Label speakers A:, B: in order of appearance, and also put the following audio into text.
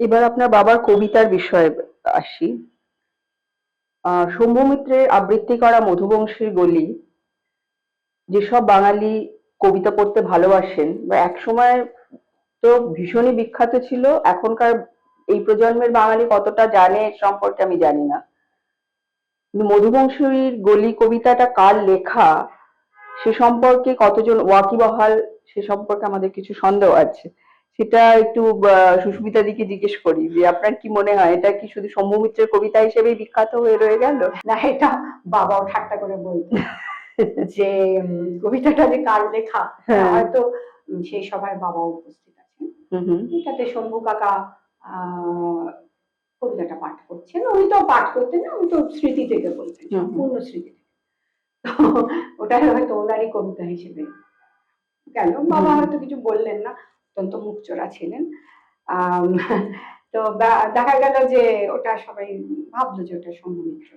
A: এবার আপনার বাবার কবিতার বিষয়ে আসি। আহ শম্ভু মিত্রের আবৃত্তি করা মধুবংশীর গলি, যেসব বাঙালি কবিতা পড়তে ভালোবাসেন, বা একসময় তো ভীষণই বিখ্যাত ছিল, এখনকার এই প্রজন্মের বাঙালি কতটা জানে সম্পর্কে আমি জানি না। মধুবংশীর গলি কবিতাটা কার লেখা, সে সম্পর্কে কতজন ওয়াকিবহাল, সে সম্পর্কে আমাদের কিছু সন্দেহ আছে। সেটা একটু সুস্মিতা দিকে জিজ্ঞেস করি যে আপনার কি মনে হয়? এটা কি শুধু শম্ভু মিত্রের কবিতা হিসেবেই বিখ্যাত হয়ে রয়ে গেল?
B: না এটা বাবাও ঠাট্টা করে বলতো। যে কবিতাটা যে কার লেখা
A: হ্যাঁ।
B: হয়তো সেই সভায় বাবাও উপস্থিত আছেন। এটাতে শম্ভু কাকা আহ, কবিতাটা পাঠ করছেন। উনি তো পাঠ করতেন না উনি তো স্মৃতি থেকে বলতেন। সম্পূর্ণ স্মৃতি থেকে। তো ওটাই হয়তো ওনারই কবিতা হিসেবে গেল। বাবা হয়তো কিছু বললেন না। অত্যন্ত মুখ চোরা ছিলেন তো দেখা গেল যে ওটা সবাই ভাবলো যে ওটা মিত্র